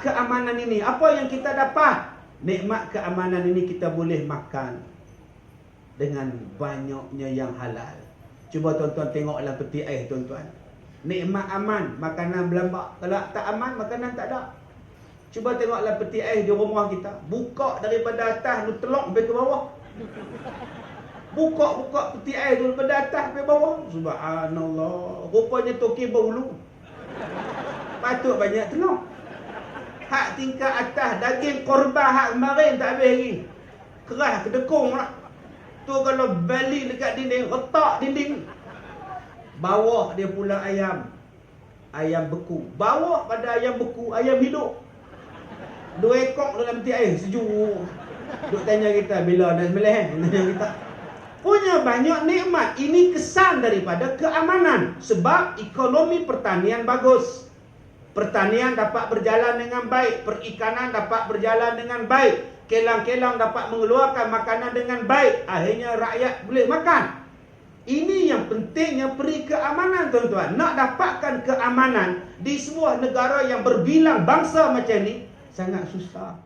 keamanan ini. Apa yang kita dapat? Nikmat keamanan ini kita boleh makan dengan banyaknya yang halal. Cuba tuan-tuan tengoklah peti air tuan-tuan. Nikmat aman, makanan berlambak. Kalau tak aman, makanan tak ada. Cuba tengoklah peti air di rumah kita. Buka daripada atas, lu telok sampai ke bawah. Buka-buka peti air tu daripada atas sampai bawah. Subhanallah. Rupanya toki berhulu. Patut banyak telur. Hak tingkat atas daging korban hak kemarin tak habis lagi. Keras kedekung lah. Tu kalau balik dekat dinding, retak dinding. Bawah dia pula ayam. Ayam beku. Bawah pada ayam beku, ayam hidup. Dua ekor dalam peti air, sejuk. Duk tanya kita bila nak sembelih eh? Tanya kita. Punya banyak nikmat. Ini kesan daripada keamanan. Sebab ekonomi pertanian bagus. Pertanian dapat berjalan dengan baik. Perikanan dapat berjalan dengan baik. Kelang-kelang dapat mengeluarkan makanan dengan baik. Akhirnya rakyat boleh makan. Ini yang pentingnya peri keamanan tuan-tuan. Nak dapatkan keamanan di sebuah negara yang berbilang bangsa macam ni sangat susah.